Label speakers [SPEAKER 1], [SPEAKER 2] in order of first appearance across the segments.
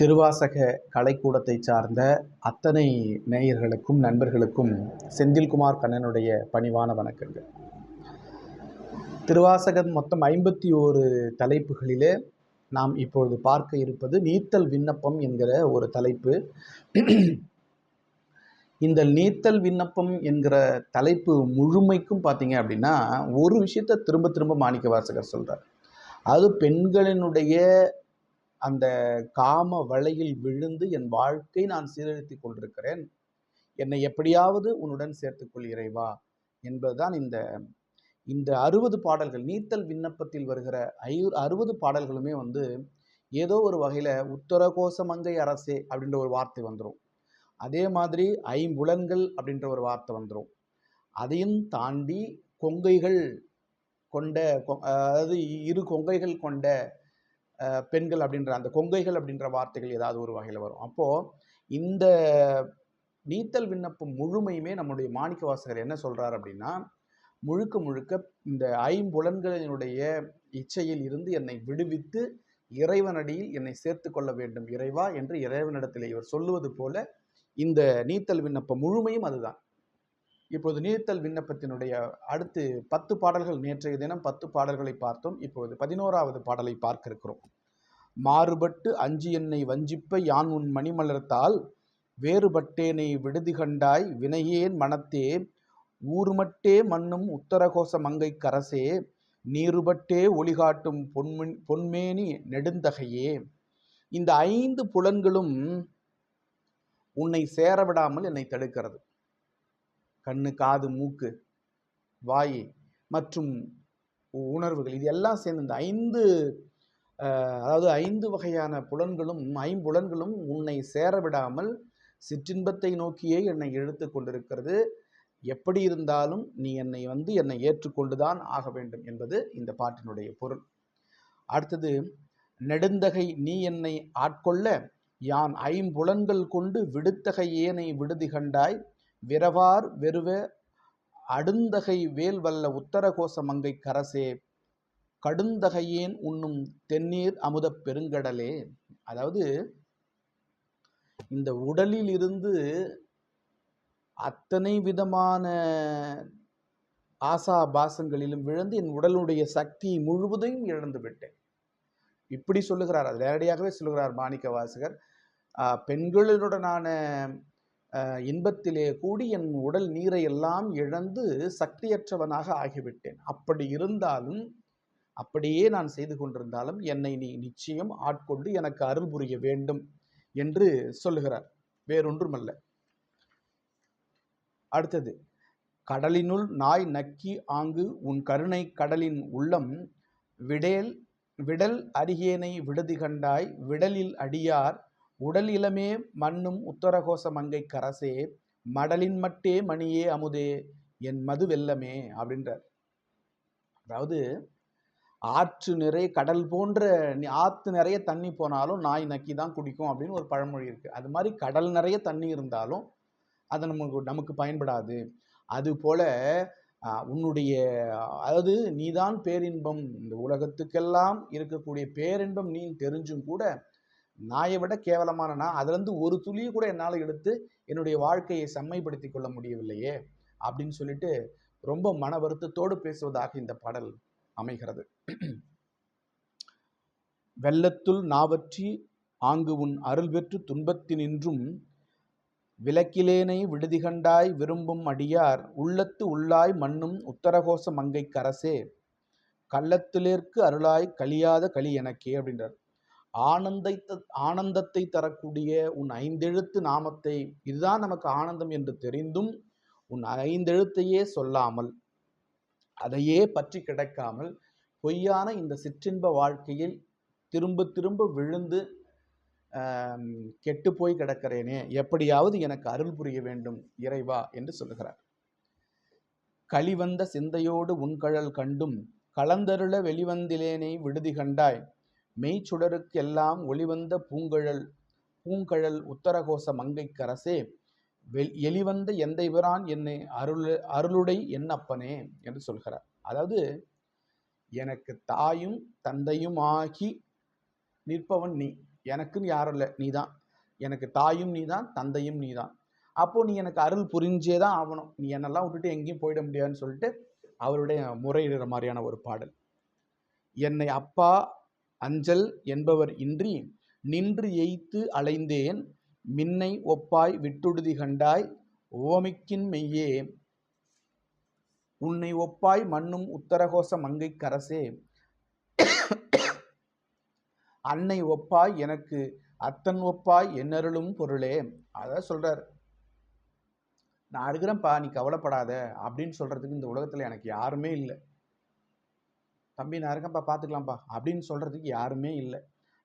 [SPEAKER 1] திருவாசக கலைக்கூடத்தை சார்ந்த அத்தனை நேயர்களுக்கும் நண்பர்களுக்கும் செந்தில்குமார் கண்ணனுடைய பணிவான வணக்கங்கள். திருவாசகம் மொத்தம் ஐம்பத்தி ஓரு தலைப்புகளிலே நாம் இப்பொழுது பார்க்க இருப்பது நீத்தல் விண்ணப்பம் என்கிற ஒரு தலைப்பு. இந்த நீத்தல் விண்ணப்பம் என்கிற தலைப்பு முழுமைக்கும் பார்த்தீங்க அப்படின்னா ஒரு விஷயத்தை திரும்ப திரும்ப மாணிக்க வாசகர் சொல்கிறார் அது பெண்களினுடைய அந்த காம வலையில் விழுந்து என் வாழ்க்கை நான் சீரழித்துக் கொண்டிருக்கிறேன். என்னை எப்படியாவது உன்னுடன் சேர்த்துக்கொள் இறைவா என்பதுதான் இந்த இந்த அறுபது பாடல்கள். நீத்தல் விண்ணப்பத்தில் வருகிற ஐ அறுபது பாடல்களுமே வந்து ஏதோ ஒரு வகையில் உத்தரகோச மங்கை அரசே அப்படின்ற ஒரு வார்த்தை வந்துடும் அதே மாதிரி ஐம்புலன்கள் அப்படின்ற ஒரு வார்த்தை வந்துடும் அதையும் தாண்டி கொங்கைகள் கொண்ட கொ- அதாவது இரு கொங்கைகள் கொண்ட பெண்கள் அப்படின்ற அந்த கொங்கைகள் அப்படின்ற வார்த்தைகள் ஏதாவது ஒரு வகையில் வரும். அப்போது இந்த நீத்தல் விண்ணப்பம் முழுமையுமே நம்முடைய மாணிக்க வாசகர் என்ன சொல்கிறார் அப்படின்னா முழுக்க முழுக்க இந்த ஐம்புலன்களினுடைய இச்சையில் இருந்து என்னை விடுவித்து இறைவனடியில் என்னை சேர்த்து கொள்ள வேண்டும் இறைவா என்று இறைவனிடத்தில் இவர் சொல்லுவது போல இந்த நீத்தல் விண்ணப்பம் முழுமையும் அதுதான். இப்போது நீர்த்தல் விண்ணப்பத்தினுடைய அடுத்து பத்து பாடல்கள் நேற்றைய தினம் பத்து பாடல்களை பார்த்தோம். இப்போது பதினோராவது பாடலை பார்க்க இருக்கிறோம் மாறுபட்டு அஞ்சு என்னை வஞ்சிப்ப யான் உன் மணிமலர்த்தால் வேறுபட்டேனை விடுதி கண்டாய் வினையேன் மனத்தே ஊர்மட்டே மண்ணும் உத்தரகோச மங்கை கரசே நீருபட்டே ஒளிகாட்டும் பொன்மின் பொன்மேனி நெடுந்தகையே. இந்த ஐந்து புலன்களும் உன்னை சேர விடாமல் என்னை தடுக்கிறது. கண்ணு காது மூக்கு வாய் மற்றும் உணர்வுகள் இது எல்லாம் சேர்ந்து இந்த ஐந்து அதாவது ஐந்து வகையான புலன்களும் ஐம்புலன்களும் உன்னை சேர விடாமல் சிற்றின்பத்தை நோக்கியே என்னை இழுத்து கொண்டிருக்கிறது. எப்படி இருந்தாலும் நீ என்னை வந்து என்னை ஏற்றுக்கொண்டுதான் ஆக வேண்டும் என்பது இந்த பாட்டினுடைய பொருள். அடுத்தது நெடுந்தகை நீ என்னை ஆட்கொள்ள யான் ஐம்புலன்கள் கொண்டு விடுத்தகை ஏனை விடுதி கண்டாய். விரவார் வெறுவ அடுந்தகை வேல் வல்ல உத்தரகோச மங்கை கரசே கடுந்தகையேன் உண்ணும் தென்னீர் அமுதப் பெருங்கடலே. அதாவது இந்த உடலில் இருந்து அத்தனை விதமான ஆசா பாசங்களிலும் விழுந்து என் உடலுடைய சக்தி முழுவதையும் இழந்து விட்டேன். இப்படி சொல்லுகிறார். அது நேரடியாகவே சொல்லுகிறார் மாணிக்க வாசகர் பெண்களுடனான இன்பத்திலே கூடி என் உடல் நீரை எல்லாம் இழந்து சக்தியற்றவனாக ஆகிவிட்டேன். அப்படி இருந்தாலும் அப்படியே நான் செய்து கொண்டிருந்தாலும் என்னை நீ நிச்சயம் ஆட்கொண்டு எனக்கு அருள் புரிய வேண்டும் என்று சொல்லுகிறார். வேறொன்றுமல்ல. அடுத்தது கடலினுள் நாய் நக்கி ஆங்கு உன் கருணை கடலின் உள்ளம் விடேல் விடல் அருகேனை விடுதி கண்டாய் விடலில் அடியார் உடல் இளமே மண்ணும் உத்தரகோச மங்கை கரசே மடலின் மட்டே மணியே அமுதே என் மது வெல்லமே அப்படின்றார். அதாவது ஆற்று நிறைய கடல் போன்ற ஆற்று நிறைய தண்ணி போனாலும் நாய் நக்கி தான் குடிக்கும் அப்படின்னு ஒரு பழமொழி இருக்குது அது மாதிரி கடல் நிறைய தண்ணி இருந்தாலும் அது நமக்கு நமக்கு பயன்படாது. அதுபோல் உன்னுடைய அதாவது நீதான் பேரின்பம். இந்த உலகத்துக்கெல்லாம் இருக்கக்கூடிய பேரின்பம் நீ தெரிஞ்சும் கூட நாயை விட கேவலமான நான். அதுலேருந்து ஒரு துளியை கூட என்னால் எடுத்து என்னுடைய வாழ்க்கையை செம்மைப்படுத்திக் கொள்ள முடியவில்லையே அப்படின்னு சொல்லிட்டு ரொம்ப மன வருத்தத்தோடு பேசுவதாக இந்த பாடல் அமைகிறது. வெள்ளத்துள் நாவற்றி ஆங்கு உன் அருள் பெற்று துன்பத்தினின்றும் விளக்கிலேனை விடுதி கண்டாய் விரும்பும் அடியார் உள்ளத்து உள்ளாய் மண்ணும் உத்தரகோச மங்கை கரசே. கள்ளத்திலேற்கு அருளாய் கழியாத களி எனக்கே அப்படின்றார். ஆனந்தை ஆனந்தத்தை தரக்கூடிய உன் ஐந்தெழுத்து நாமத்தை இதுதான் நமக்கு ஆனந்தம் என்று தெரிந்தும் உன் ஐந்தெழுத்தையே சொல்லாமல் அதையே பற்றி கிடக்காமல் பொய்யான இந்த சிற்றின்ப வாழ்க்கையில் திரும்ப திரும்ப விழுந்து கெட்டு கெட்டுப் போய் கிடக்கிறேனே எப்படியாவது எனக்கு அருள் புரிய வேண்டும் இறைவா என்று சொல்லுகிறார். களிவந்த சிந்தையோடு உன்கழல் கண்டும் கலந்தருள வெளிவந்திலேனை விடுதி கண்டாய் மெய்ச்சுடருக்கெல்லாம் ஒளிவந்த பூங்கழல் பூங்கழல் உத்தரகோச மங்கைக்கரசே வெல் எளிவந்த எந்த இவரான் என்னை அருள் அருளுடை என்னப்பனே என்று சொல்கிறார். அதாவது எனக்கு தாயும் தந்தையும் ஆகி நிற்பவன் நீ. எனக்குன்னு யாரும் இல்லை நீ தான் எனக்கு தாயும் நீ தான் தந்தையும் நீ தான் அப்போது நீ எனக்கு அருள் புரிஞ்சே தான் ஆகணும். நீ என்னெல்லாம் விட்டுட்டு எங்கேயும் போயிட முடியாதுன்னு சொல்லிட்டு அவருடைய முறையிடுற மாதிரியான ஒரு பாடல். என்னை அப்பா அஞ்சல் என்பவர் இன்றி நின்று எய்த்து அலைந்தேன் மின்னை ஒப்பாய் விட்டுடுதி கண்டாய் ஓமிக்கின் மெய்யே. உன்னை ஒப்பாய் மண்ணும் உத்தரகோச மங்கை கரசே. அன்னை ஒப்பாய் எனக்கு அத்தன் ஒப்பாய் என்னருளும் பொருளே. அதான் சொல்றார். நான் இருக்கிறேன்ப்பா நீ கவலைப்படாத அப்படின்னு சொல்றதுக்கு இந்த உலகத்துல எனக்கு யாருமே இல்லை. தம்பி நான் இருக்கேன்ப்பா பார்த்துக்கலாம்ப்பா அப்படின்னு சொல்கிறதுக்கு யாருமே இல்லை.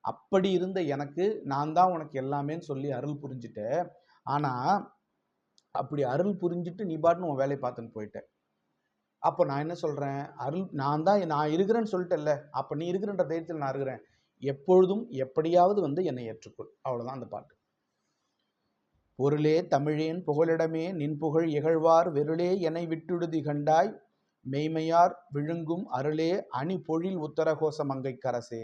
[SPEAKER 1] அப்படி இருந்த எனக்கு நான் தான் உனக்கு எல்லாமேன்னு சொல்லி அருள் புரிஞ்சுட்ட ஆனால் அப்படி அருள் புரிஞ்சுட்டு நீ பாட்டுன்னு உன் வேலையை பார்த்துன்னு போயிட்டேன். அப்போ நான் என்ன சொல்கிறேன் அருள் நான் தான் நான் இருக்கிறேன்னு சொல்லிட்டேல்ல அப்போ நீ இருக்கிறன்ற தைரியத்தில் நான் இருக்கிறேன். எப்பொழுதும் எப்படியாவது வந்து என்னை ஏற்றுக்கொள். அவ்வளோதான் அந்த பாட்டு. பொருளே தமிழேன் புகழிடமே நின் புகழ் இகழ்வார் வெருளே என்னை விட்டுடுதி கண்டாய். மெய்மையார் விழுங்கும் அருளே அணி பொழில் உத்தரகோச மங்கைக்கரசே.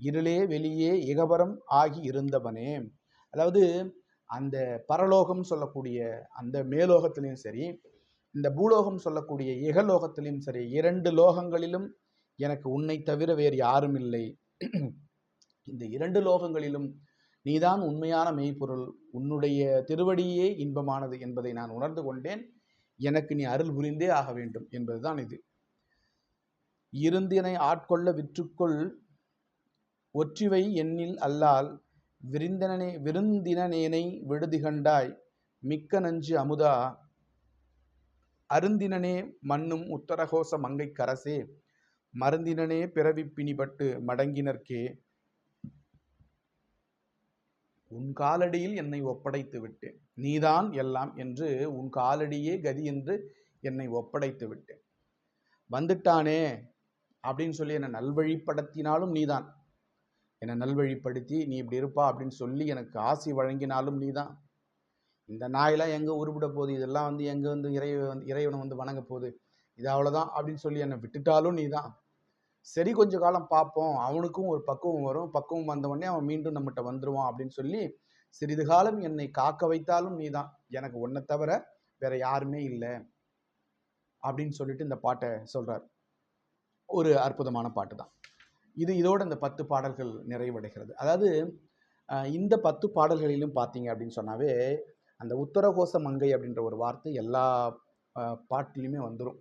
[SPEAKER 1] இருளே வெளியே இகபரம் ஆகி இருந்தவனே. அதாவது அந்த பரலோகம் சொல்லக்கூடிய அந்த மேலோகத்திலையும் சரி இந்த பூலோகம் சொல்லக்கூடிய இகலோகத்திலையும் சரி இரண்டு லோகங்களிலும் எனக்கு உன்னை தவிர வேறு யாரும் இல்லை. இந்த இரண்டு லோகங்களிலும் நீதான் உண்மையான மெய்ப்பொருள் உன்னுடைய திருவடியே இன்பமானது என்பதை நான் உணர்ந்து கொண்டேன். எனக்கு நீ அருள் புரிந்தே ஆக வேண்டும் என்பதுதான் இது. இருந்தினை ஆட்கொள்ள விற்றுக்கொள். ஒற்றிவை எண்ணில் அல்லால் விருந்தினனே விருந்தினனேனை விடுதி கண்டாய் மிக்க நஞ்சு அமுதா. அருந்தினனே மண்ணும் உத்தரகோச மங்கை கரசே. மருந்தினனே பிறவி பிணிபட்டு மடங்கினர்க்கே. உன் காலடியில் என்னை ஒப்படைத்து விட்டேன் நீதான் எல்லாம் என்று உன் காலடியே கதி என்று என்னை ஒப்படைத்து விட்டேன். வந்துட்டானே அப்படின்னு சொல்லி என்னை நல்வழிப்படுத்தினாலும் நீதான். என்னை நல்வழிப்படுத்தி நீ இப்படி இருப்பா அப்படின்னு சொல்லி எனக்கு ஆசி வழங்கினாலும் நீதான். இந்த நாயெல்லாம் எங்கே உருப்பிட போகுது? இதெல்லாம் வந்து எங்கே வந்து இறை இறைவனை வந்து வணங்க போகுது? இது அவ்வளோதான் அப்படின்னு சொல்லி என்னை விட்டுட்டாலும் நீதான். சரி கொஞ்ச காலம் பார்ப்போம். அவனுக்கும் ஒரு பக்குவம் வரும். பக்குவம் வந்த உடனே அவன் மீண்டும் நம்மகிட்ட வந்துடுவான் அப்படின்னு சொல்லி சிறிது காலம் என்னை காக்க வைத்தாலும் நீதான். எனக்கு ஒன்றை தவிர வேற யாருமே இல்லை. அப்படின்னு சொல்லிட்டு இந்த பாட்டை சொல்றார். ஒரு அற்புதமான பாட்டு தான் இது இதோடு இந்த பத்து பாடல்கள் நிறைவடைகிறது. அதாவது இந்த பத்து பாடல்களிலும் பார்த்தீங்க அப்படின்னு சொன்னாவே அந்த உத்தரகோச மங்கை அப்படின்ற ஒரு வார்த்தை எல்லா பாட்டிலையுமே வந்துடும்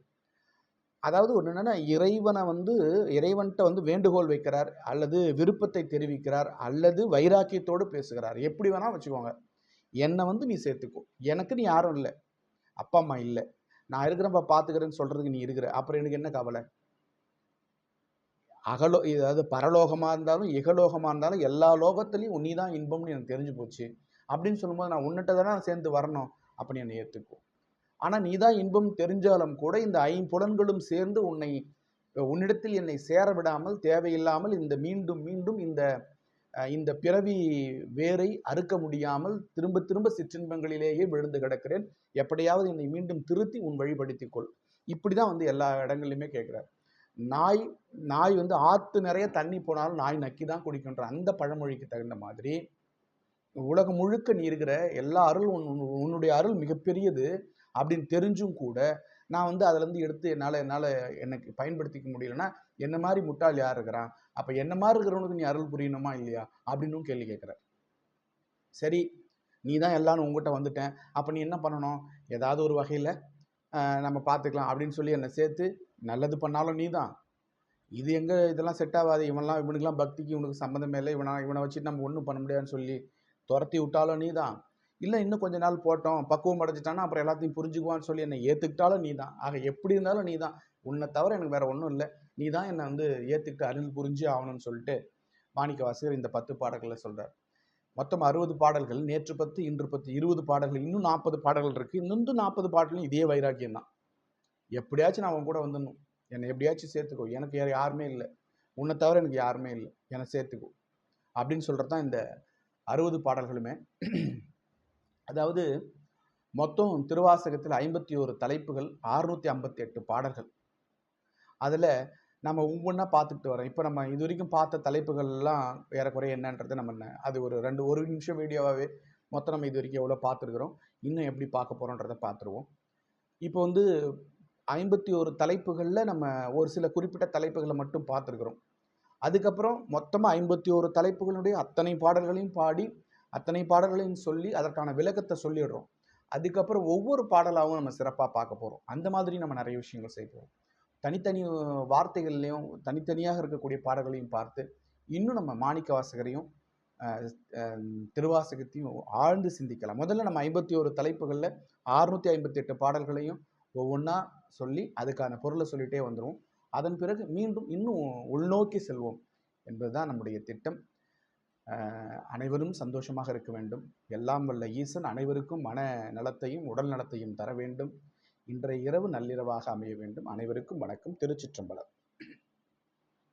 [SPEAKER 1] அதாவது ஒன்று என்னன்னா இறைவனை வந்து இறைவன்கிட்ட வந்து வேண்டுகோள் வைக்கிறார் அல்லது விருப்பத்தை தெரிவிக்கிறார் அல்லது வைராக்கியத்தோடு பேசுகிறார். எப்படி வேணால் வச்சுக்கோங்க. என்னை வந்து நீ சேர்த்துக்கோ. எனக்கு நீ யாரும் இல்லை. அப்பா அம்மா இல்லை. நான் இருக்கிறப்ப பார்த்துக்கிறேன்னு சொல்கிறதுக்கு நீ இருக்கிற. அப்புறம் எனக்கு என்ன கவலை? அகலோ அதாவது பரலோகமாக இருந்தாலும் இகலோகமாக இருந்தாலும் எல்லா லோகத்துலேயும் நீ தான் இன்பம்னு எனக்கு தெரிஞ்சு போச்சு. அப்படின்னு சொல்லும்போது நான் உன்னிட்ட தானே சேர்ந்து வரணும். அப்படின்னு என்னை ஏற்றுக்கோ ஆனால் நீ தான் இன்பம் தெரிஞ்சாலும் கூட இந்த ஐம்புலன்களும் சேர்ந்து உன்னை உன்னிடத்தில் என்னை சேர விடாமல் தேவையில்லாமல் இந்த மீண்டும் மீண்டும் இந்த இந்த பிறவி வேரை அறுக்க முடியாமல் திரும்ப திரும்ப சிற்றின்பங்களிலேயே விழுந்து கிடக்கிறேன். எப்படியாவது என்னை மீண்டும் திருத்தி உன் வழிபடுத்திக் கொள். இப்படி தான் வந்து எல்லா இடங்கள்லையுமே கேட்குறார் நாய் நாய் வந்து ஆற்று நிறைய தண்ணி போனாலும் நாய் நக்கி தான் குடிக்கின்ற அந்த பழமொழிக்கு தகுந்த மாதிரி உலகம் முழுக்க நீ இருக்கிற எல்லா அருள் உன்- உன்னுடைய அருள் மிகப்பெரியது. அப்படின்னு தெரிஞ்சும் கூட நான் வந்து அதுலேருந்து எடுத்து என்னால் என்னால் எனக்கு பயன்படுத்திக்க முடியலன்னா என்ன மாதிரி முட்டாள் யார் இருக்கிறான் அப்போ என்ன மாதிரி இருக்கிறவனுக்கு நீ அருள் புரியணுமா இல்லையா? அப்படின்னும் கேள்வி கேட்குற சரி நீ தான் எல்லாரும் உங்ககிட்ட வந்துட்டேன். அப்போ நீ என்ன பண்ணணும்? ஏதாவது ஒரு வகையில் நம்ம பார்த்துக்கலாம் அப்படின்னு சொல்லி என்னை சேர்த்து நல்லது பண்ணாலும் நீ தான். இது எங்கே இதெல்லாம் செட் ஆகாது. இவன்லாம் இவனுக்கெல்லாம் பக்திக்கு இவனுக்கு சம்மந்தமே இல்லை. இவனை இவனை வச்சுட்டு நம்ம ஒன்றும் பண்ண முடியாதுன்னு சொல்லி துரத்தி விட்டாலும் நீ தான். இல்லை இன்னும் கொஞ்ச நாள் போட்டோம். பக்குவம் அடைஞ்சிட்டானா அப்புறம் எல்லாத்தையும் புரிஞ்சுக்குவான்னு சொல்லி என்னை ஏற்றுக்கிட்டாலும் நீ தான். ஆக எப்படி இருந்தாலும் நீ தான். உன்னை தவிர எனக்கு வேற ஒன்றும் இல்லை. நீ தான் என்னை வந்து ஏற்றுக்கிட்டு அருள் புரிஞ்சு ஆகணும்னு சொல்லிட்டு மாணிக்க வாசகர் இந்த பத்து பாடல்களை சொல்கிறார் மொத்தம் அறுபது பாடல்கள் நேற்று பத்து இன்று பத்து இருபது பாடல்கள் இன்னும் நாற்பது பாடல்கள் இருக்குது இன்னும் நாற்பது பாடலும் இதே வைராக்கியம் தான். எப்படியாச்சும் நான் அவன் கூட வந்துடணும். என்னை எப்படியாச்சும் சேர்த்துக்கோ. எனக்கு வேறு யாருமே இல்லை. உன்னை தவிர எனக்கு யாருமே இல்லை. என்னை சேர்த்துக்கோ. அப்படின்னு சொல்கிறது தான் இந்த அறுபது பாடல்களுமே. அதாவது மொத்தம் திருவாசகத்தில் ஐம்பத்தி ஒரு தலைப்புகள் அறுநூற்றி ஐம்பத்தி எட்டு பாடல்கள். அதில் நம்ம ஒவ்வொன்றா பார்த்துக்கிட்டு வரோம் இப்போ நம்ம இது வரைக்கும் பார்த்த தலைப்புகள்லாம் ஏறக்குறைய என்னன்றது நம்ம என்ன அது ஒரு ரெண்டு ஒரு நிமிஷம் வீடியோவாகவே மொத்தம் நம்ம இது வரைக்கும் எவ்வளோ பார்த்துருக்குறோம் இன்னும் எப்படி பார்க்க போகிறோன்றதை பார்த்துருவோம். இப்போ வந்து ஐம்பத்தி ஒரு தலைப்புகளில் நம்ம ஒரு சில குறிப்பிட்ட தலைப்புகளை மட்டும் பார்த்துருக்குறோம். அதுக்கப்புறம் மொத்தமாக ஐம்பத்தி ஒரு தலைப்புகளுடைய அத்தனை பாடல்களையும் பாடி அத்தனை பாடல்களையும் சொல்லி அதற்கான விளக்கத்தை சொல்லிடுறோம். அதுக்கப்புறம் ஒவ்வொரு பாடலாகவும் நம்ம சிறப்பாக பார்க்க போகிறோம் அந்த மாதிரி நம்ம நிறைய விஷயங்கள் செய்வோம் தனித்தனி வார்த்தைகள்லையும் தனித்தனியாக இருக்கக்கூடிய பாடல்களையும் பார்த்து இன்னும் நம்ம மாணிக்க வாசகரையும் திருவாசகத்தையும் ஆழ்ந்து சிந்திக்கலாம். முதல்ல நம்ம ஐம்பத்தி ஒரு தலைப்புகளில் அறுநூற்றி ஐம்பத்தி எட்டு பாடல்களையும் ஒவ்வொன்றா சொல்லி அதுக்கான பொருளை சொல்லிட்டே வந்துடுவோம் அதன் பிறகு மீண்டும் இன்னும் உள்நோக்கி செல்வோம் என்பதுதான் நம்முடைய திட்டம். அனைவரும் சந்தோஷமாக இருக்க வேண்டும். எல்லாம் வல்ல ஈசன் அனைவருக்கும் மன நலத்தையும் உடல் நலத்தையும் தர வேண்டும். இன்றைய இரவு நள்ளிரவாக அமைய வேண்டும். அனைவருக்கும் வணக்கம். திருச்சிற்றம்பலம்.